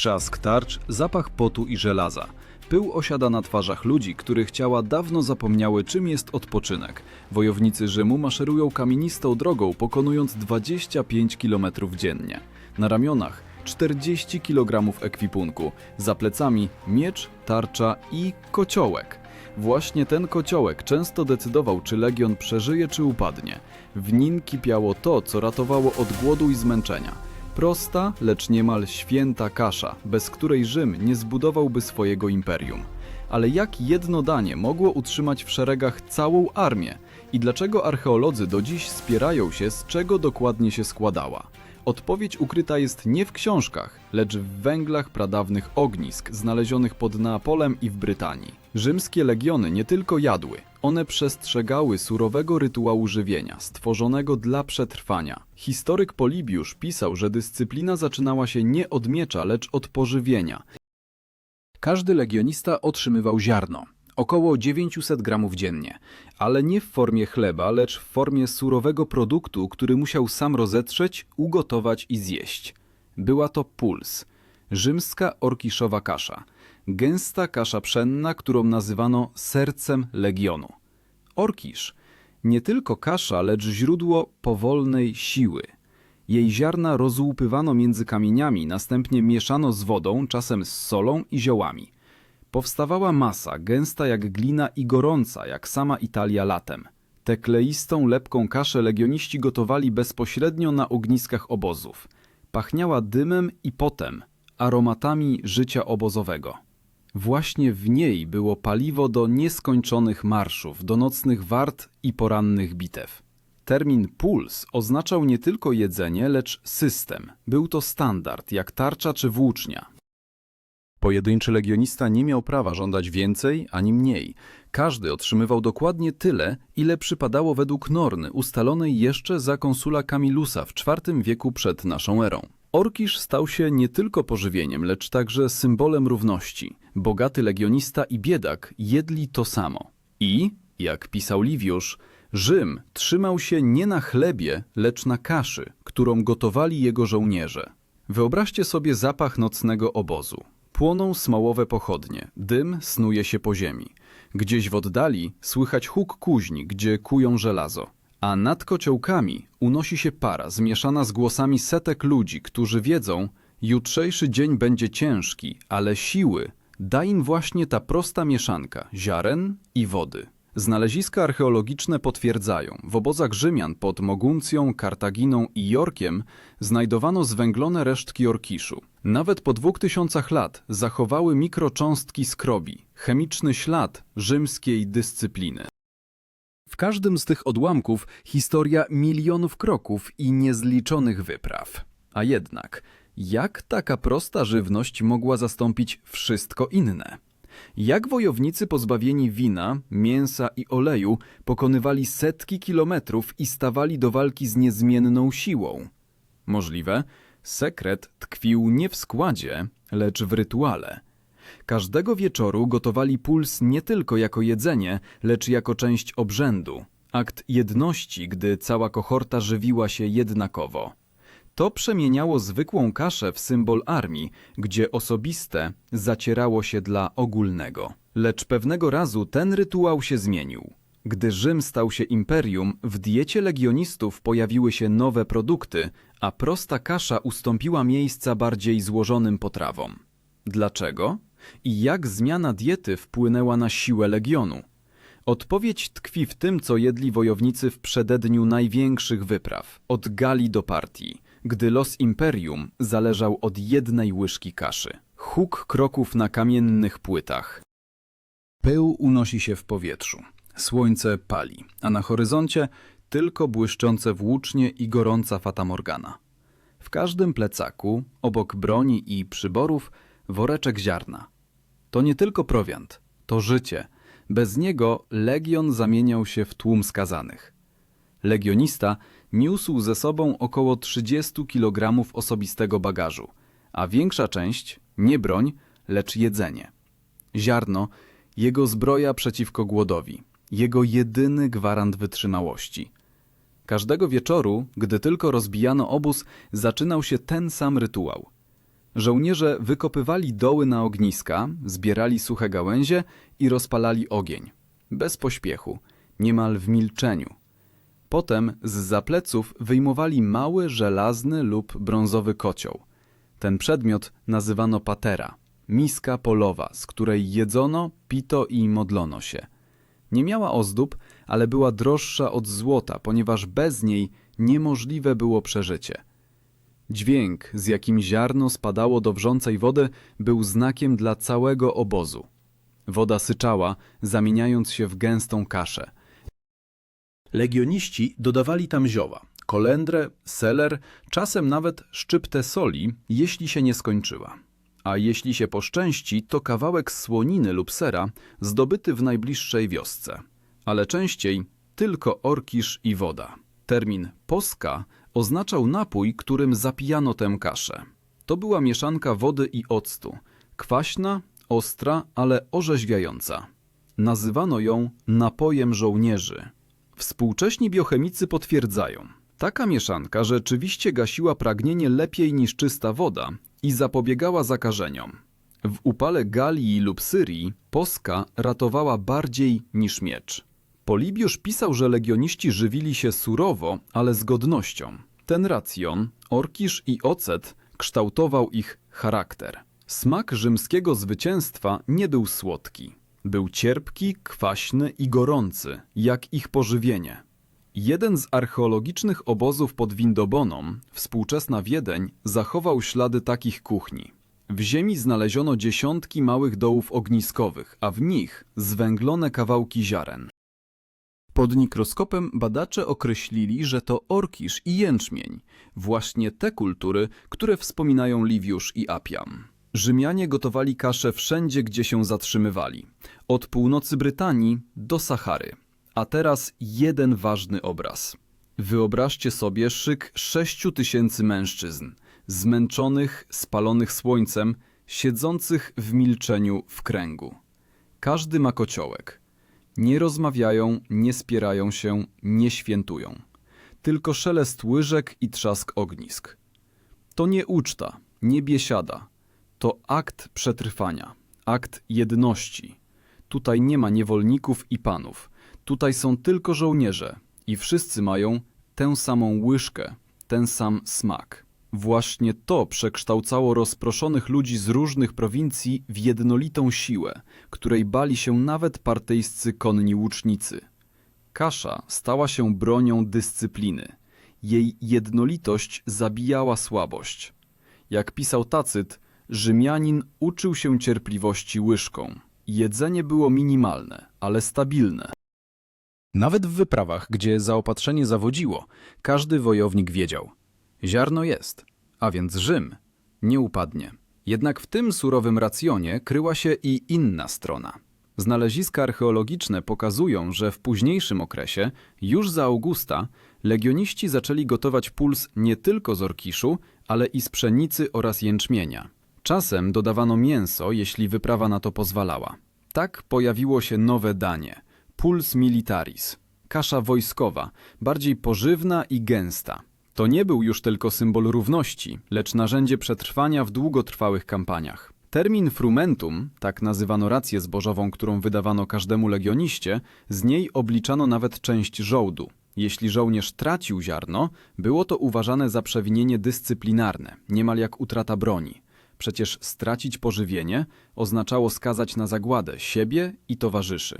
Trzask tarcz, zapach potu i żelaza. Pył osiada na twarzach ludzi, których ciała dawno zapomniały, czym jest odpoczynek. Wojownicy Rzymu maszerują kamienistą drogą, pokonując 25 km dziennie. Na ramionach 40 kg ekwipunku, za plecami miecz, tarcza i kociołek. Właśnie ten kociołek często decydował, czy legion przeżyje, czy upadnie. W nim kipiało to, co ratowało od głodu i zmęczenia. Prosta, lecz niemal święta kasza, bez której Rzym nie zbudowałby swojego imperium. Ale jak jedno danie mogło utrzymać w szeregach całą armię? I dlaczego archeolodzy do dziś spierają się, z czego dokładnie się składała? Odpowiedź ukryta jest nie w książkach, lecz w węglach pradawnych ognisk znalezionych pod Neapolem i w Brytanii. Rzymskie legiony nie tylko jadły, one przestrzegały surowego rytuału żywienia, stworzonego dla przetrwania. Historyk Polibiusz pisał, że dyscyplina zaczynała się nie od miecza, lecz od pożywienia. Każdy legionista otrzymywał ziarno, około 900 gramów dziennie, ale nie w formie chleba, lecz w formie surowego produktu, który musiał sam rozetrzeć, ugotować i zjeść. Była to puls, rzymska orkiszowa kasza, gęsta kasza pszenna, którą nazywano sercem legionu. Orkisz nie tylko kasza, lecz źródło powolnej siły. Jej ziarna rozłupywano między kamieniami, następnie mieszano z wodą, czasem z solą i ziołami. Powstawała masa, gęsta jak glina i gorąca, jak sama Italia latem. Tę kleistą, lepką kaszę legioniści gotowali bezpośrednio na ogniskach obozów. Pachniała dymem i potem, aromatami życia obozowego. Właśnie w niej było paliwo do nieskończonych marszów, do nocnych wart i porannych bitew. Termin puls oznaczał nie tylko jedzenie, lecz system. Był to standard, jak tarcza czy włócznia. Pojedynczy legionista nie miał prawa żądać więcej ani mniej. Każdy otrzymywał dokładnie tyle, ile przypadało według Norny, ustalonej jeszcze za konsula Kamilusa w IV wieku przed naszą erą. Orkisz stał się nie tylko pożywieniem, lecz także symbolem równości. Bogaty legionista i biedak jedli to samo. I, jak pisał Liwiusz, Rzym trzymał się nie na chlebie, lecz na kaszy, którą gotowali jego żołnierze. Wyobraźcie sobie zapach nocnego obozu. Płoną smołowe pochodnie, dym snuje się po ziemi. Gdzieś w oddali słychać huk kuźni, gdzie kują żelazo. A nad kociołkami unosi się para zmieszana z głosami setek ludzi, którzy wiedzą, jutrzejszy dzień będzie ciężki, ale siły da im właśnie ta prosta mieszanka ziaren i wody. Znaleziska archeologiczne potwierdzają, w obozach Rzymian pod Moguncją, Kartaginą i Jorkiem znajdowano zwęglone resztki orkiszu. Nawet po dwóch tysiącach lat zachowały mikrocząstki skrobi, chemiczny ślad rzymskiej dyscypliny. W każdym z tych odłamków historia milionów kroków i niezliczonych wypraw. A jednak, jak taka prosta żywność mogła zastąpić wszystko inne? Jak wojownicy pozbawieni wina, mięsa i oleju pokonywali setki kilometrów i stawali do walki z niezmienną siłą? Możliwe, sekret tkwił nie w składzie, lecz w rytuale. Każdego wieczoru gotowali puls nie tylko jako jedzenie, lecz jako część obrzędu. Akt jedności, gdy cała kohorta żywiła się jednakowo. To przemieniało zwykłą kaszę w symbol armii, gdzie osobiste zacierało się dla ogólnego. Lecz pewnego razu ten rytuał się zmienił. Gdy Rzym stał się imperium, w diecie legionistów pojawiły się nowe produkty, a prosta kasza ustąpiła miejsca bardziej złożonym potrawom. Dlaczego? I jak zmiana diety wpłynęła na siłę legionu? Odpowiedź tkwi w tym, co jedli wojownicy w przededniu największych wypraw, od Galii do Partii, gdy los imperium zależał od jednej łyżki kaszy. Huk kroków na kamiennych płytach. Pył unosi się w powietrzu. Słońce pali, a na horyzoncie tylko błyszczące włócznie i gorąca fatamorgana. W każdym plecaku, obok broni i przyborów, woreczek ziarna. To nie tylko prowiant, to życie. Bez niego legion zamieniał się w tłum skazanych. Legionista niósł ze sobą około 30 kg osobistego bagażu, a większa część nie broń, lecz jedzenie. Ziarno, jego zbroja przeciwko głodowi, jego jedyny gwarant wytrzymałości. Każdego wieczoru, gdy tylko rozbijano obóz, zaczynał się ten sam rytuał. Żołnierze wykopywali doły na ogniska, zbierali suche gałęzie i rozpalali ogień. Bez pośpiechu, niemal w milczeniu. Potem z zapleców wyjmowali mały żelazny lub brązowy kocioł. Ten przedmiot nazywano patera, miska polowa, z której jedzono, pito i modlono się. Nie miała ozdób, ale była droższa od złota, ponieważ bez niej niemożliwe było przeżycie. Dźwięk, z jakim ziarno spadało do wrzącej wody, był znakiem dla całego obozu. Woda syczała, zamieniając się w gęstą kaszę. Legioniści dodawali tam zioła, kolendrę, seler, czasem nawet szczyptę soli, jeśli się nie skończyła. A jeśli się poszczęści, to kawałek słoniny lub sera zdobyty w najbliższej wiosce. Ale częściej tylko orkisz i woda. Termin poska oznaczał napój, którym zapijano tę kaszę. To była mieszanka wody i octu, kwaśna, ostra, ale orzeźwiająca. Nazywano ją napojem żołnierzy. Współcześni biochemicy potwierdzają, taka mieszanka rzeczywiście gasiła pragnienie lepiej niż czysta woda i zapobiegała zakażeniom. W upale Galii lub Syrii poska ratowała bardziej niż miecz. Polibiusz pisał, że legioniści żywili się surowo, ale z godnością. Ten racjon, orkisz i ocet kształtował ich charakter. Smak rzymskiego zwycięstwa nie był słodki. Był cierpki, kwaśny i gorący, jak ich pożywienie. Jeden z archeologicznych obozów pod Windoboną, współczesna Wiedeń, zachował ślady takich kuchni. W ziemi znaleziono dziesiątki małych dołów ogniskowych, a w nich zwęglone kawałki ziaren. Pod mikroskopem badacze określili, że to orkisz i jęczmień, właśnie te kultury, które wspominają Liwiusz i Apiam. Rzymianie gotowali kaszę wszędzie, gdzie się zatrzymywali, od północy Brytanii do Sahary. A teraz jeden ważny obraz. Wyobraźcie sobie szyk sześciu tysięcy mężczyzn, zmęczonych, spalonych słońcem, siedzących w milczeniu w kręgu. Każdy ma kociołek. Nie rozmawiają, nie spierają się, nie świętują. Tylko szelest łyżek i trzask ognisk. To nie uczta, nie biesiada. To akt przetrwania, akt jedności. Tutaj nie ma niewolników i panów. Tutaj są tylko żołnierze i wszyscy mają tę samą łyżkę, ten sam smak. Właśnie to przekształcało rozproszonych ludzi z różnych prowincji w jednolitą siłę, której bali się nawet partyjscy konni łucznicy. Kasza stała się bronią dyscypliny. Jej jednolitość zabijała słabość. Jak pisał Tacyt, Rzymianin uczył się cierpliwości łyżką. Jedzenie było minimalne, ale stabilne. Nawet w wyprawach, gdzie zaopatrzenie zawodziło, każdy wojownik wiedział: ziarno jest, a więc Rzym nie upadnie. Jednak w tym surowym racjonie kryła się i inna strona. Znaleziska archeologiczne pokazują, że w późniejszym okresie, już za Augusta, legioniści zaczęli gotować puls nie tylko z orkiszu, ale i z pszenicy oraz jęczmienia. Czasem dodawano mięso, jeśli wyprawa na to pozwalała. Tak pojawiło się nowe danie puls militaris kasza wojskowa, bardziej pożywna i gęsta. To nie był już tylko symbol równości, lecz narzędzie przetrwania w długotrwałych kampaniach. Termin frumentum, tak nazywano rację zbożową, którą wydawano każdemu legioniście, z niej obliczano nawet część żołdu. Jeśli żołnierz tracił ziarno, było to uważane za przewinienie dyscyplinarne, niemal jak utrata broni. Przecież stracić pożywienie oznaczało skazać na zagładę siebie i towarzyszy.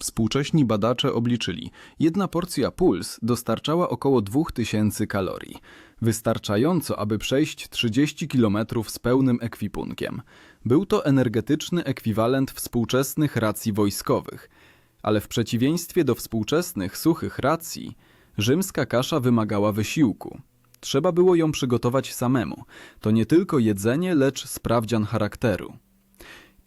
Współcześni badacze obliczyli, jedna porcja puls dostarczała około 2000 kalorii, wystarczająco, aby przejść 30 km z pełnym ekwipunkiem. Był to energetyczny ekwiwalent współczesnych racji wojskowych, ale w przeciwieństwie do współczesnych suchych racji, rzymska kasza wymagała wysiłku. Trzeba było ją przygotować samemu. To nie tylko jedzenie, lecz sprawdzian charakteru.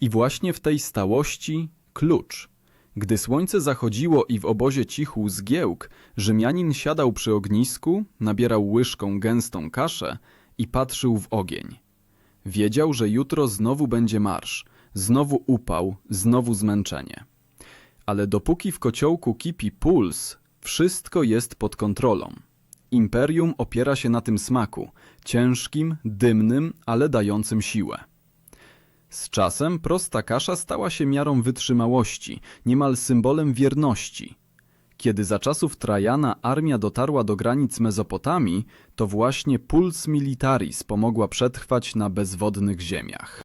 I właśnie w tej stałości klucz – gdy słońce zachodziło i w obozie cichł zgiełk, Rzymianin siadał przy ognisku, nabierał łyżką gęstą kaszę i patrzył w ogień. Wiedział, że jutro znowu będzie marsz, znowu upał, znowu zmęczenie. Ale dopóki w kociołku kipi puls, wszystko jest pod kontrolą. Imperium opiera się na tym smaku, ciężkim, dymnym, ale dającym siłę. Z czasem prosta kasza stała się miarą wytrzymałości, niemal symbolem wierności. Kiedy za czasów Trajana armia dotarła do granic Mezopotamii, to właśnie puls militaris pomogła przetrwać na bezwodnych ziemiach.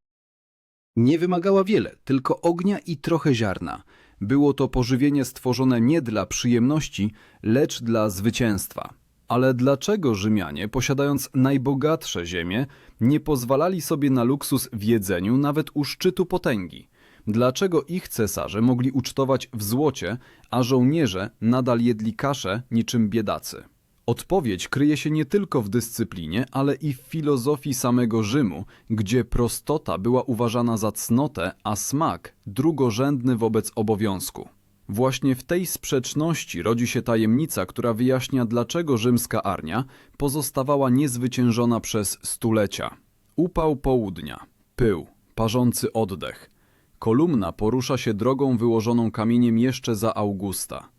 Nie wymagała wiele, tylko ognia i trochę ziarna. Było to pożywienie stworzone nie dla przyjemności, lecz dla zwycięstwa. Ale dlaczego Rzymianie, posiadając najbogatsze ziemie, nie pozwalali sobie na luksus w jedzeniu nawet u szczytu potęgi? Dlaczego ich cesarze mogli ucztować w złocie, a żołnierze nadal jedli kaszę niczym biedacy? Odpowiedź kryje się nie tylko w dyscyplinie, ale i w filozofii samego Rzymu, gdzie prostota była uważana za cnotę, a smak drugorzędny wobec obowiązku. Właśnie w tej sprzeczności rodzi się tajemnica, która wyjaśnia, dlaczego rzymska armia pozostawała niezwyciężona przez stulecia. Upał południa, pył, parzący oddech. Kolumna porusza się drogą wyłożoną kamieniem jeszcze za Augusta.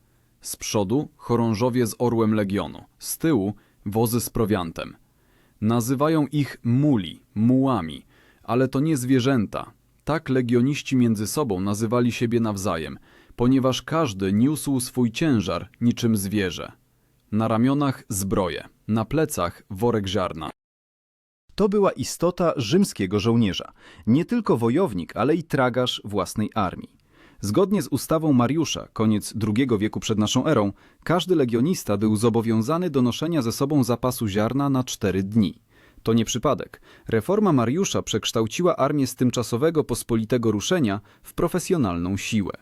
Z przodu chorążowie z orłem legionu, z tyłu wozy z prowiantem. Nazywają ich muli, mułami, ale to nie zwierzęta. Tak legioniści między sobą nazywali siebie nawzajem, ponieważ każdy niósł swój ciężar niczym zwierzę. Na ramionach zbroje, na plecach worek ziarna. To była istota rzymskiego żołnierza, nie tylko wojownik, ale i tragarz własnej armii. Zgodnie z ustawą Mariusza, koniec II wieku przed naszą erą, każdy legionista był zobowiązany do noszenia ze sobą zapasu ziarna na cztery dni. To nie przypadek. Reforma Mariusza przekształciła armię z tymczasowego pospolitego ruszenia w profesjonalną siłę.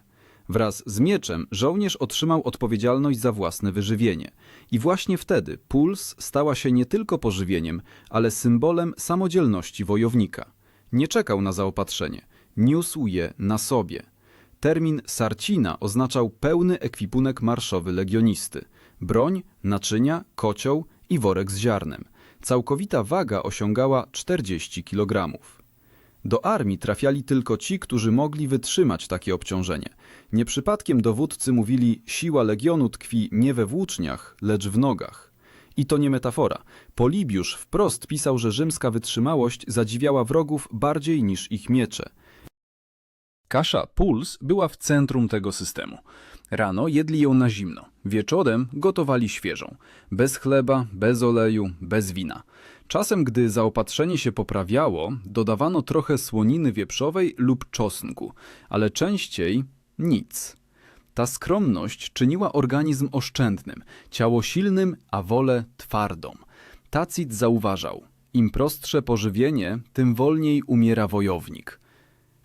Wraz z mieczem żołnierz otrzymał odpowiedzialność za własne wyżywienie. I właśnie wtedy puls stała się nie tylko pożywieniem, ale symbolem samodzielności wojownika. Nie czekał na zaopatrzenie, niósł je na sobie. Termin sarcina oznaczał pełny ekwipunek marszowy legionisty. Broń, naczynia, kocioł i worek z ziarnem. Całkowita waga osiągała 40 kg. Do armii trafiali tylko ci, którzy mogli wytrzymać takie obciążenie. Nie przypadkiem dowódcy mówili, siła legionu tkwi nie we włóczniach, lecz w nogach. I to nie metafora. Polibiusz wprost pisał, że rzymska wytrzymałość zadziwiała wrogów bardziej niż ich miecze. Kasza puls była w centrum tego systemu. Rano jedli ją na zimno, wieczorem gotowali świeżą, bez chleba, bez oleju, bez wina. Czasem, gdy zaopatrzenie się poprawiało, dodawano trochę słoniny wieprzowej lub czosnku, ale częściej nic. Ta skromność czyniła organizm oszczędnym, ciało silnym, a wolę twardą. Tacit zauważał, im prostsze pożywienie, tym wolniej umiera wojownik.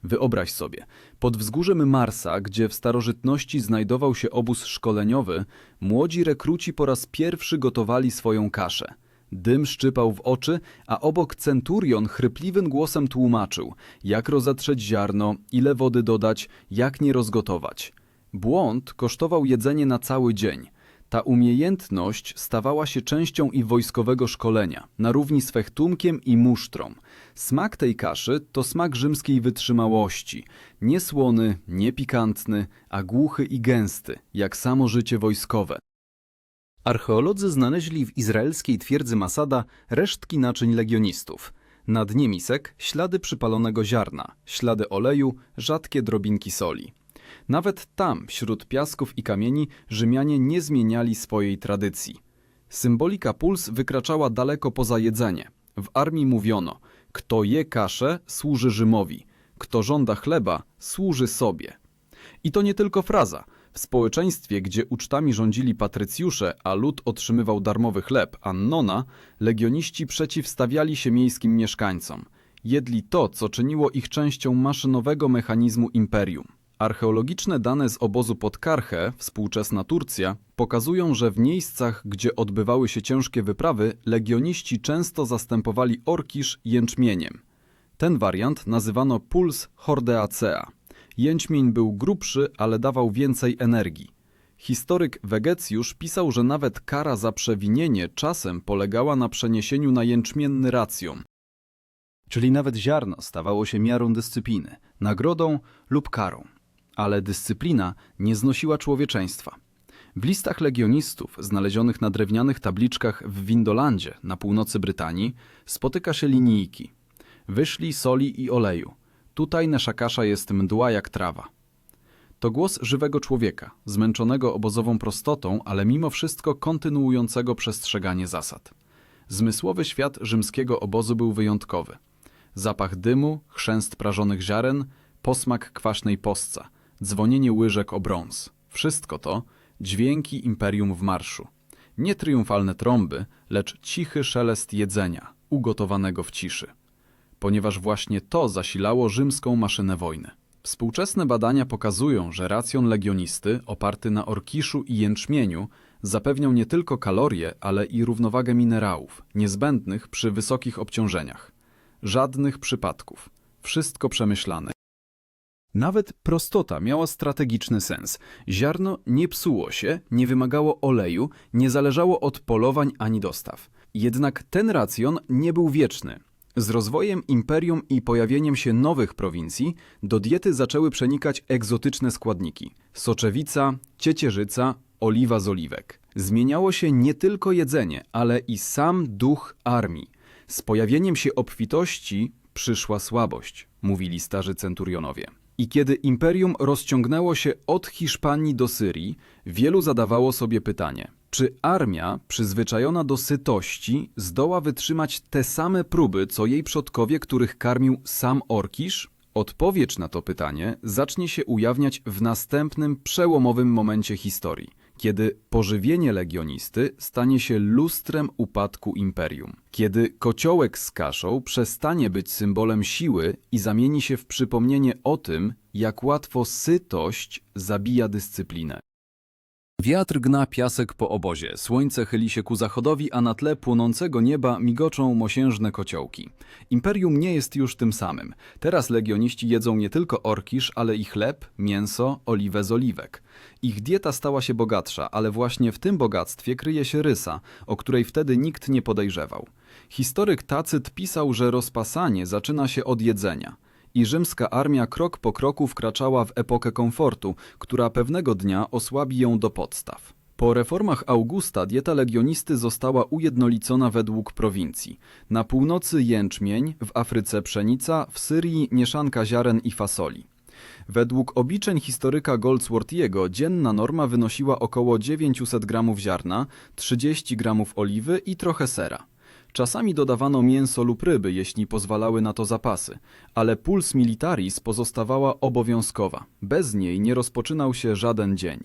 Wyobraź sobie, pod wzgórzem Marsa, gdzie w starożytności znajdował się obóz szkoleniowy, młodzi rekruci po raz pierwszy gotowali swoją kaszę. Dym szczypał w oczy, a obok centurion chrypliwym głosem tłumaczył, jak rozetrzeć ziarno, ile wody dodać, jak nie rozgotować. Błąd kosztował jedzenie na cały dzień. Ta umiejętność stawała się częścią i wojskowego szkolenia, na równi z fechtunkiem i musztrą. Smak tej kaszy to smak rzymskiej wytrzymałości. Nie słony, nie pikantny, a głuchy i gęsty, jak samo życie wojskowe. Archeolodzy znaleźli w izraelskiej twierdzy Masada resztki naczyń legionistów. Na dnie misek ślady przypalonego ziarna, ślady oleju, rzadkie drobinki soli. Nawet tam, wśród piasków i kamieni, Rzymianie nie zmieniali swojej tradycji. Symbolika puls wykraczała daleko poza jedzenie. W armii mówiono: kto je kaszę, służy Rzymowi, kto żąda chleba, służy sobie. I to nie tylko fraza. W społeczeństwie, gdzie ucztami rządzili patrycjusze, a lud otrzymywał darmowy chleb, annona, legioniści przeciwstawiali się miejskim mieszkańcom. Jedli to, co czyniło ich częścią maszynowego mechanizmu imperium. Archeologiczne dane z obozu Podkarche, współczesna Turcja, pokazują, że w miejscach, gdzie odbywały się ciężkie wyprawy, legioniści często zastępowali orkisz jęczmieniem. Ten wariant nazywano puls hordeacea. Jęczmień był grubszy, ale dawał więcej energii. Historyk Wegecjusz pisał, że nawet kara za przewinienie czasem polegała na przeniesieniu na jęczmienny racjon. Czyli nawet ziarno stawało się miarą dyscypliny, nagrodą lub karą. Ale dyscyplina nie znosiła człowieczeństwa. W listach legionistów, znalezionych na drewnianych tabliczkach w Windolandzie na północy Brytanii, spotyka się linijki. Wyszli soli i oleju. Tutaj nasza kasza jest mdła jak trawa. To głos żywego człowieka, zmęczonego obozową prostotą, ale mimo wszystko kontynuującego przestrzeganie zasad. Zmysłowy świat rzymskiego obozu był wyjątkowy. Zapach dymu, chrzęst prażonych ziaren, posmak kwaśnej posca, dzwonienie łyżek o brąz. Wszystko to dźwięki imperium w marszu. Nie triumfalne trąby, lecz cichy szelest jedzenia, ugotowanego w ciszy. Ponieważ właśnie to zasilało rzymską maszynę wojny. Współczesne badania pokazują, że racjon legionisty, oparty na orkiszu i jęczmieniu, zapewniał nie tylko kalorie, ale i równowagę minerałów, niezbędnych przy wysokich obciążeniach. Żadnych przypadków. Wszystko przemyślane. Nawet prostota miała strategiczny sens. Ziarno nie psuło się, nie wymagało oleju, nie zależało od polowań ani dostaw. Jednak ten racjon nie był wieczny. Z rozwojem imperium i pojawieniem się nowych prowincji do diety zaczęły przenikać egzotyczne składniki: soczewica, ciecierzyca, oliwa z oliwek. Zmieniało się nie tylko jedzenie, ale i sam duch armii. Z pojawieniem się obfitości przyszła słabość, mówili starzy centurionowie. I kiedy imperium rozciągnęło się od Hiszpanii do Syrii, wielu zadawało sobie pytanie: czy armia, przyzwyczajona do sytości, zdoła wytrzymać te same próby, co jej przodkowie, których karmił sam Orkisz? Odpowiedź na to pytanie zacznie się ujawniać w następnym przełomowym momencie historii, kiedy pożywienie legionisty stanie się lustrem upadku imperium, kiedy kociołek z kaszą przestanie być symbolem siły i zamieni się w przypomnienie o tym, jak łatwo sytość zabija dyscyplinę. Wiatr gna piasek po obozie, słońce chyli się ku zachodowi, a na tle płonącego nieba migoczą mosiężne kociołki. Imperium nie jest już tym samym. Teraz legioniści jedzą nie tylko orkisz, ale i chleb, mięso, oliwę z oliwek. Ich dieta stała się bogatsza, ale właśnie w tym bogactwie kryje się rysa, o której wtedy nikt nie podejrzewał. Historyk Tacyt pisał, że rozpasanie zaczyna się od jedzenia i rzymska armia krok po kroku wkraczała w epokę komfortu, która pewnego dnia osłabi ją do podstaw. Po reformach Augusta dieta legionisty została ujednolicona według prowincji. Na północy jęczmień, w Afryce pszenica, w Syrii mieszanka ziaren i fasoli. Według obliczeń historyka Goldsworthiego dzienna norma wynosiła około 900 gramów ziarna, 30 gramów oliwy i trochę sera. Czasami dodawano mięso lub ryby, jeśli pozwalały na to zapasy, ale puls militaris pozostawała obowiązkowa. Bez niej nie rozpoczynał się żaden dzień.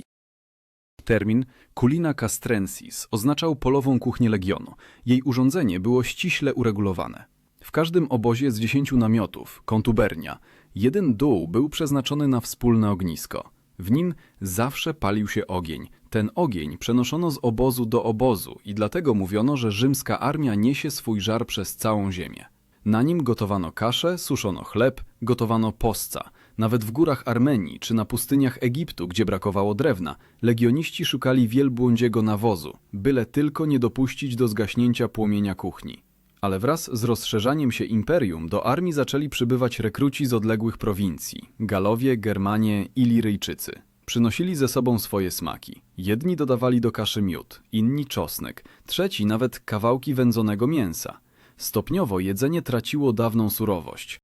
Termin culina castrensis oznaczał polową kuchnię legionu. Jej urządzenie było ściśle uregulowane. W każdym obozie z dziesięciu namiotów, kontubernia, jeden dół był przeznaczony na wspólne ognisko. W nim zawsze palił się ogień. Ten ogień przenoszono z obozu do obozu i dlatego mówiono, że rzymska armia niesie swój żar przez całą ziemię. Na nim gotowano kaszę, suszono chleb, gotowano posca. Nawet w górach Armenii czy na pustyniach Egiptu, gdzie brakowało drewna, legioniści szukali wielbłądziego nawozu, byle tylko nie dopuścić do zgaśnięcia płomienia kuchni. Ale wraz z rozszerzaniem się imperium do armii zaczęli przybywać rekruci z odległych prowincji Galowie, Germanie, Iliryjczycy. Przynosili ze sobą swoje smaki. Jedni dodawali do kaszy miód, inni czosnek, trzeci nawet kawałki wędzonego mięsa. Stopniowo jedzenie traciło dawną surowość.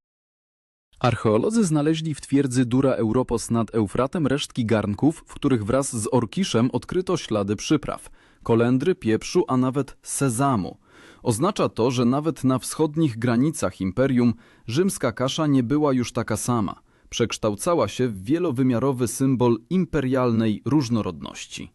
Archeolodzy znaleźli w twierdzy Dura Europos nad Eufratem resztki garnków, w których wraz z orkiszem odkryto ślady przypraw, kolendry, pieprzu, a nawet sezamu. Oznacza to, że nawet na wschodnich granicach imperium rzymska kasza nie była już taka sama. Przekształcała się w wielowymiarowy symbol imperialnej różnorodności.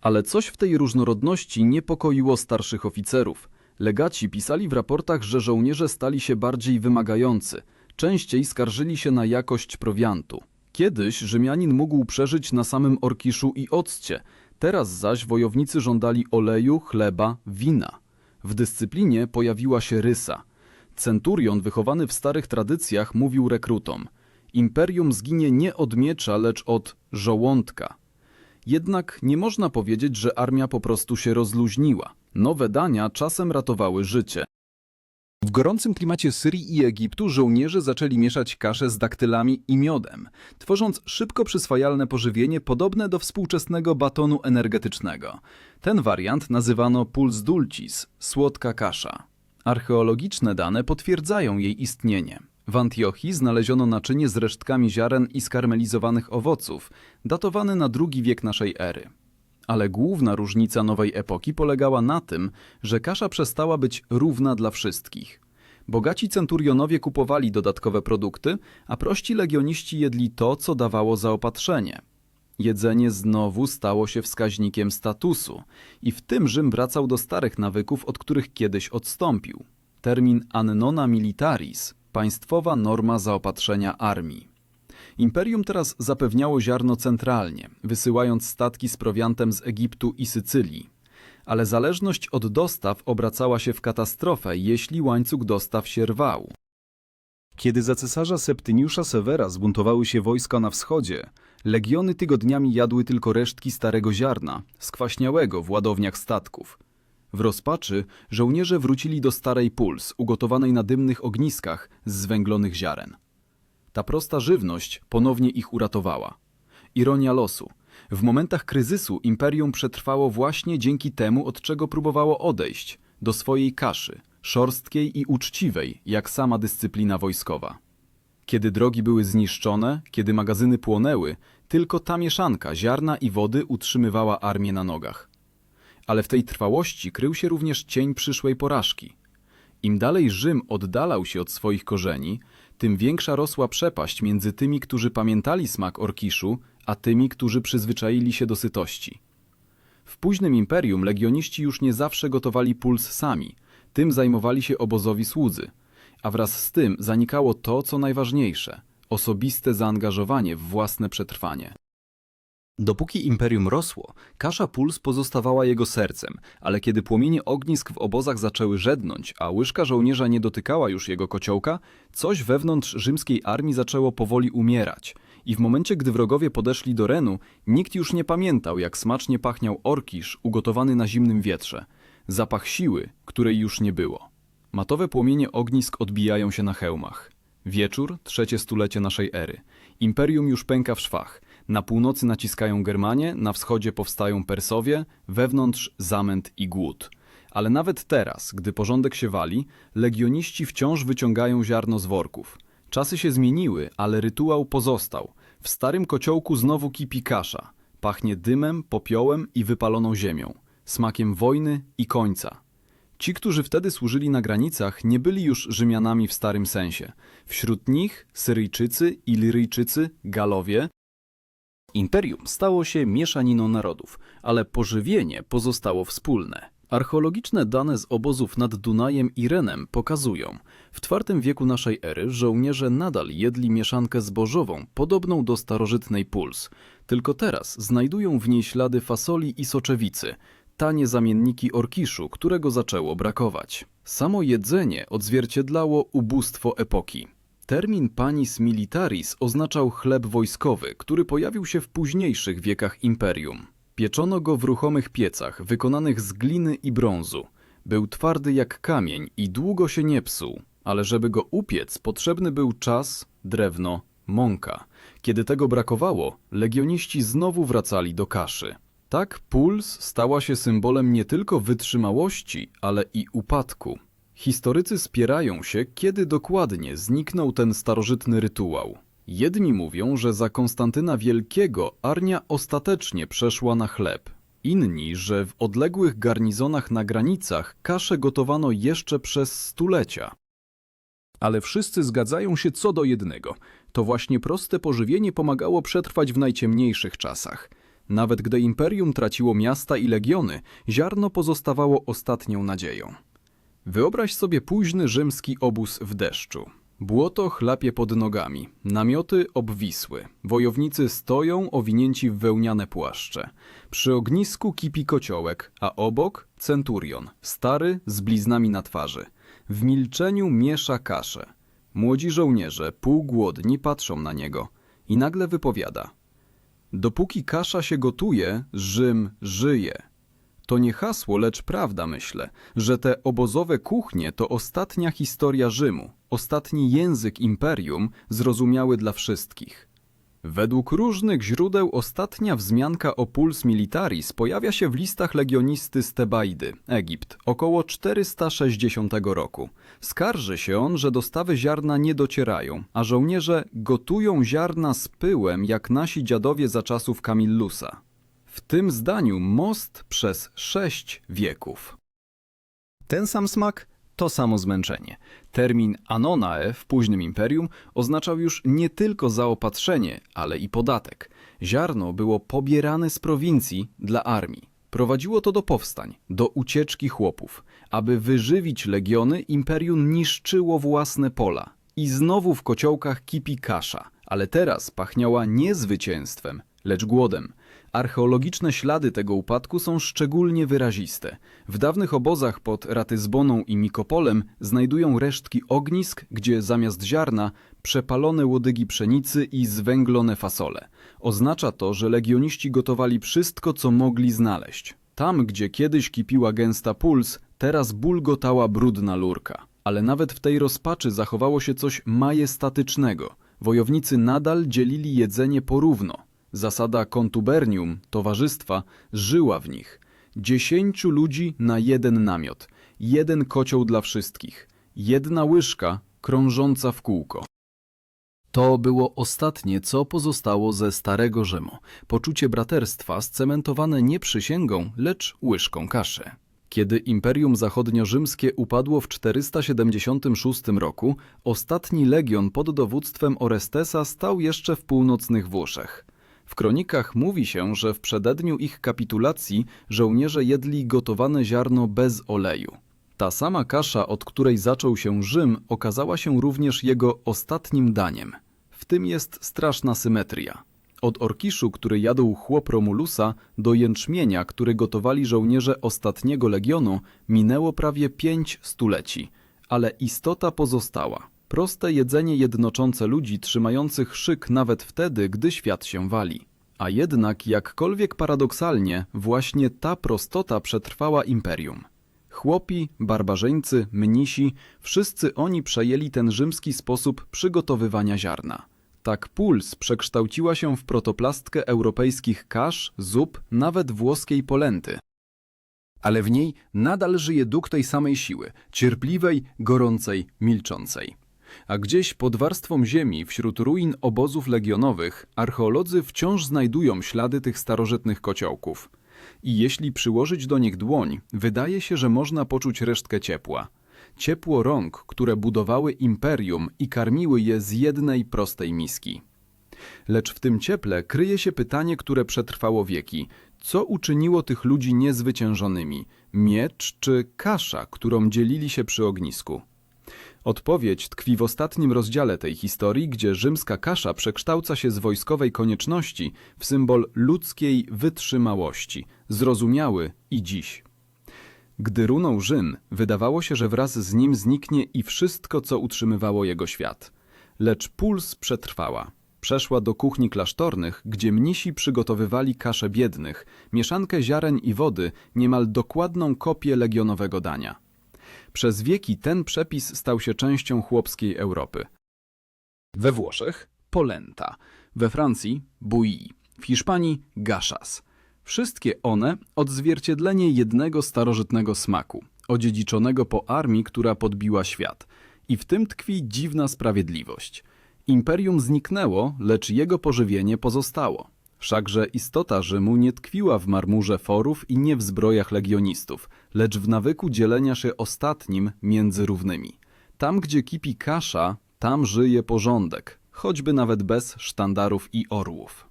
Ale coś w tej różnorodności niepokoiło starszych oficerów. Legaci pisali w raportach, że żołnierze stali się bardziej wymagający, częściej skarżyli się na jakość prowiantu. Kiedyś Rzymianin mógł przeżyć na samym orkiszu i occie, teraz zaś wojownicy żądali oleju, chleba, wina. W dyscyplinie pojawiła się rysa. Centurion wychowany w starych tradycjach mówił rekrutom: Imperium zginie nie od miecza, lecz od żołądka. Jednak nie można powiedzieć, że armia po prostu się rozluźniła. Nowe dania czasem ratowały życie. W gorącym klimacie Syrii i Egiptu żołnierze zaczęli mieszać kaszę z daktylami i miodem, tworząc szybko przyswajalne pożywienie podobne do współczesnego batonu energetycznego. Ten wariant nazywano puls dulcis, słodka kasza. Archeologiczne dane potwierdzają jej istnienie. W Antiochii znaleziono naczynie z resztkami ziaren i skarmelizowanych owoców, datowany na II wiek naszej ery. Ale główna różnica nowej epoki polegała na tym, że kasza przestała być równa dla wszystkich. Bogaci centurionowie kupowali dodatkowe produkty, a prości legioniści jedli to, co dawało zaopatrzenie. Jedzenie znowu stało się wskaźnikiem statusu i w tym Rzym wracał do starych nawyków, od których kiedyś odstąpił. Termin annona militaris, państwowa norma zaopatrzenia armii. Imperium teraz zapewniało ziarno centralnie, wysyłając statki z prowiantem z Egiptu i Sycylii. Ale zależność od dostaw obracała się w katastrofę, jeśli łańcuch dostaw się rwał. Kiedy za cesarza Septyniusza Severa zbuntowały się wojska na wschodzie, legiony tygodniami jadły tylko resztki starego ziarna, skwaśniałego w ładowniach statków. W rozpaczy żołnierze wrócili do starej puls, ugotowanej na dymnych ogniskach z zwęglonych ziaren. Ta prosta żywność ponownie ich uratowała. Ironia losu. W momentach kryzysu imperium przetrwało właśnie dzięki temu, od czego próbowało odejść do swojej kaszy, szorstkiej i uczciwej, jak sama dyscyplina wojskowa. Kiedy drogi były zniszczone, kiedy magazyny płonęły, tylko ta mieszanka ziarna i wody utrzymywała armię na nogach. Ale w tej trwałości krył się również cień przyszłej porażki. Im dalej Rzym oddalał się od swoich korzeni, tym większa rosła przepaść między tymi, którzy pamiętali smak orkiszu, a tymi, którzy przyzwyczaili się do sytości. W późnym imperium legioniści już nie zawsze gotowali puls sami, tym zajmowali się obozowi słudzy, a wraz z tym zanikało to, co najważniejsze osobiste zaangażowanie w własne przetrwanie. Dopóki imperium rosło, kasza puls pozostawała jego sercem, ale kiedy płomienie ognisk w obozach zaczęły żednąć, a łyżka żołnierza nie dotykała już jego kociołka, coś wewnątrz rzymskiej armii zaczęło powoli umierać. I w momencie, gdy wrogowie podeszli do Renu, nikt już nie pamiętał, jak smacznie pachniał orkisz ugotowany na zimnym wietrze. Zapach siły, której już nie było. Matowe płomienie ognisk odbijają się na hełmach. Wieczór, trzecie stulecie naszej ery. Imperium już pęka w szwach. Na północy naciskają Germanie, na wschodzie powstają Persowie, wewnątrz zamęt i głód. Ale nawet teraz, gdy porządek się wali, legioniści wciąż wyciągają ziarno z worków. Czasy się zmieniły, ale rytuał pozostał. W starym kociołku znowu kipi kasza. Pachnie dymem, popiołem i wypaloną ziemią. Smakiem wojny i końca. Ci, którzy wtedy służyli na granicach, nie byli już Rzymianami w starym sensie. Wśród nich Syryjczycy, Iliryjczycy, Galowie. Imperium stało się mieszaniną narodów, ale pożywienie pozostało wspólne. Archeologiczne dane z obozów nad Dunajem i Renem pokazują, w IV wieku naszej ery żołnierze nadal jedli mieszankę zbożową, podobną do starożytnej puls, tylko teraz znajdują w niej ślady fasoli i soczewicy, tanie zamienniki orkiszu, którego zaczęło brakować. Samo jedzenie odzwierciedlało ubóstwo epoki. Termin panis militaris oznaczał chleb wojskowy, który pojawił się w późniejszych wiekach imperium. Pieczono go w ruchomych piecach, wykonanych z gliny i brązu. Był twardy jak kamień i długo się nie psuł, ale żeby go upiec, potrzebny był czas, drewno, mąka. Kiedy tego brakowało, legioniści znowu wracali do kaszy. Tak puls stała się symbolem nie tylko wytrzymałości, ale i upadku. Historycy spierają się, kiedy dokładnie zniknął ten starożytny rytuał. Jedni mówią, że za Konstantyna Wielkiego armia ostatecznie przeszła na chleb. Inni, że w odległych garnizonach na granicach kaszę gotowano jeszcze przez stulecia. Ale wszyscy zgadzają się co do jednego. To właśnie proste pożywienie pomagało przetrwać w najciemniejszych czasach. Nawet gdy imperium traciło miasta i legiony, ziarno pozostawało ostatnią nadzieją. Wyobraź sobie późny rzymski obóz w deszczu. Błoto chlapie pod nogami, namioty obwisły, wojownicy stoją owinięci w wełniane płaszcze. Przy ognisku kipi kociołek, a obok centurion, stary z bliznami na twarzy. W milczeniu miesza kaszę. Młodzi żołnierze, półgłodni, patrzą na niego i nagle wypowiada – Dopóki kasza się gotuje, Rzym żyje. To nie hasło, lecz prawda, myślę, że te obozowe kuchnie to ostatnia historia Rzymu, ostatni język imperium zrozumiały dla wszystkich. Według różnych źródeł ostatnia wzmianka o puls militaris pojawia się w listach legionisty z Tebaidy, Egipt, około 460 roku. Skarży się on, że dostawy ziarna nie docierają, a żołnierze gotują ziarna z pyłem jak nasi dziadowie za czasów Camillusa. W tym zdaniu most przez sześć wieków. Ten sam smak, to samo zmęczenie. Termin anonae w późnym imperium oznaczał już nie tylko zaopatrzenie, ale i podatek. Ziarno było pobierane z prowincji dla armii. Prowadziło to do powstań, do ucieczki chłopów. Aby wyżywić legiony, imperium niszczyło własne pola. I znowu w kociołkach kipi kasza, ale teraz pachniała nie zwycięstwem, lecz głodem. Archeologiczne ślady tego upadku są szczególnie wyraziste. W dawnych obozach pod Ratyzboną i Mikopolem znajdują resztki ognisk, gdzie zamiast ziarna przepalone łodygi pszenicy i zwęglone fasole. Oznacza to, że legioniści gotowali wszystko, co mogli znaleźć. Tam, gdzie kiedyś kipiła gęsta puls, teraz bulgotała brudna lurka. Ale nawet w tej rozpaczy zachowało się coś majestatycznego. Wojownicy nadal dzielili jedzenie porówno. Zasada contubernium, towarzystwa, żyła w nich. Dziesięciu ludzi na jeden namiot, jeden kocioł dla wszystkich, jedna łyżka krążąca w kółko. To było ostatnie, co pozostało ze Starego Rzymu. Poczucie braterstwa scementowane nie przysięgą, lecz łyżką kaszy. Kiedy Imperium Zachodnio-Rzymskie upadło w 476 roku, ostatni legion pod dowództwem Orestesa stał jeszcze w północnych Włoszech. W kronikach mówi się, że w przededniu ich kapitulacji żołnierze jedli gotowane ziarno bez oleju. Ta sama kasza, od której zaczął się Rzym, okazała się również jego ostatnim daniem. W tym jest straszna symetria. Od orkiszu, który jadł chłop Romulusa, do jęczmienia, który gotowali żołnierze ostatniego legionu, minęło prawie pięć stuleci, ale istota pozostała. Proste jedzenie jednoczące ludzi trzymających szyk nawet wtedy, gdy świat się wali. A jednak, jakkolwiek paradoksalnie, właśnie ta prostota przetrwała imperium. Chłopi, barbarzyńcy, mnisi, wszyscy oni przejęli ten rzymski sposób przygotowywania ziarna. Tak puls przekształciła się w protoplastkę europejskich kasz, zup, nawet włoskiej polenty. Ale w niej nadal żyje duch tej samej siły, cierpliwej, gorącej, milczącej. A gdzieś pod warstwą ziemi, wśród ruin obozów legionowych, archeolodzy wciąż znajdują ślady tych starożytnych kociołków. I jeśli przyłożyć do nich dłoń, wydaje się, że można poczuć resztkę ciepła. Ciepło rąk, które budowały imperium i karmiły je z jednej prostej miski. Lecz w tym cieple kryje się pytanie, które przetrwało wieki. Co uczyniło tych ludzi niezwyciężonymi? Miecz czy kasza, którą dzielili się przy ognisku? Odpowiedź tkwi w ostatnim rozdziale tej historii, gdzie rzymska kasza przekształca się z wojskowej konieczności w symbol ludzkiej wytrzymałości, zrozumiały i dziś. Gdy runął Rzym, wydawało się, że wraz z nim zniknie i wszystko, co utrzymywało jego świat. Lecz puls przetrwała. Przeszła do kuchni klasztornych, gdzie mnisi przygotowywali kaszę biednych, mieszankę ziaren i wody, niemal dokładną kopię legionowego dania. Przez wieki ten przepis stał się częścią chłopskiej Europy. We Włoszech polenta, we Francji bouilli, w Hiszpanii gaszas. Wszystkie one odzwierciedlenie jednego starożytnego smaku, odziedziczonego po armii, która podbiła świat. I w tym tkwi dziwna sprawiedliwość. Imperium zniknęło, lecz jego pożywienie pozostało. Wszakże istota Rzymu nie tkwiła w marmurze forów i nie w zbrojach legionistów, lecz w nawyku dzielenia się ostatnim między równymi. Tam, gdzie kipi kasza, tam żyje porządek, choćby nawet bez sztandarów i orłów.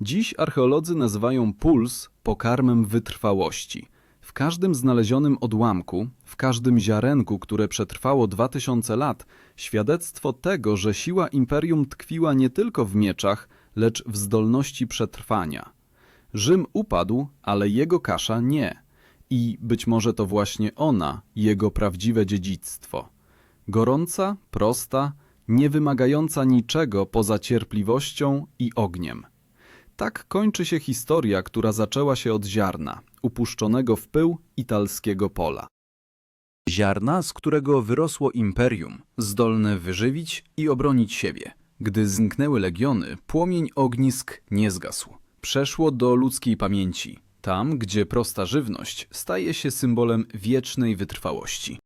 Dziś archeolodzy nazywają puls pokarmem wytrwałości. W każdym znalezionym odłamku, w każdym ziarenku, które przetrwało 2000 lat, świadectwo tego, że siła imperium tkwiła nie tylko w mieczach, lecz w zdolności przetrwania. Rzym upadł, ale jego kasza nie. I być może to właśnie ona, jego prawdziwe dziedzictwo. Gorąca, prosta, nie wymagająca niczego poza cierpliwością i ogniem. Tak kończy się historia, która zaczęła się od ziarna, upuszczonego w pył italskiego pola. Ziarna, z którego wyrosło imperium, zdolne wyżywić i obronić siebie. Gdy zniknęły legiony, płomień ognisk nie zgasł. Przeszło do ludzkiej pamięci, tam gdzie prosta żywność staje się symbolem wiecznej wytrwałości.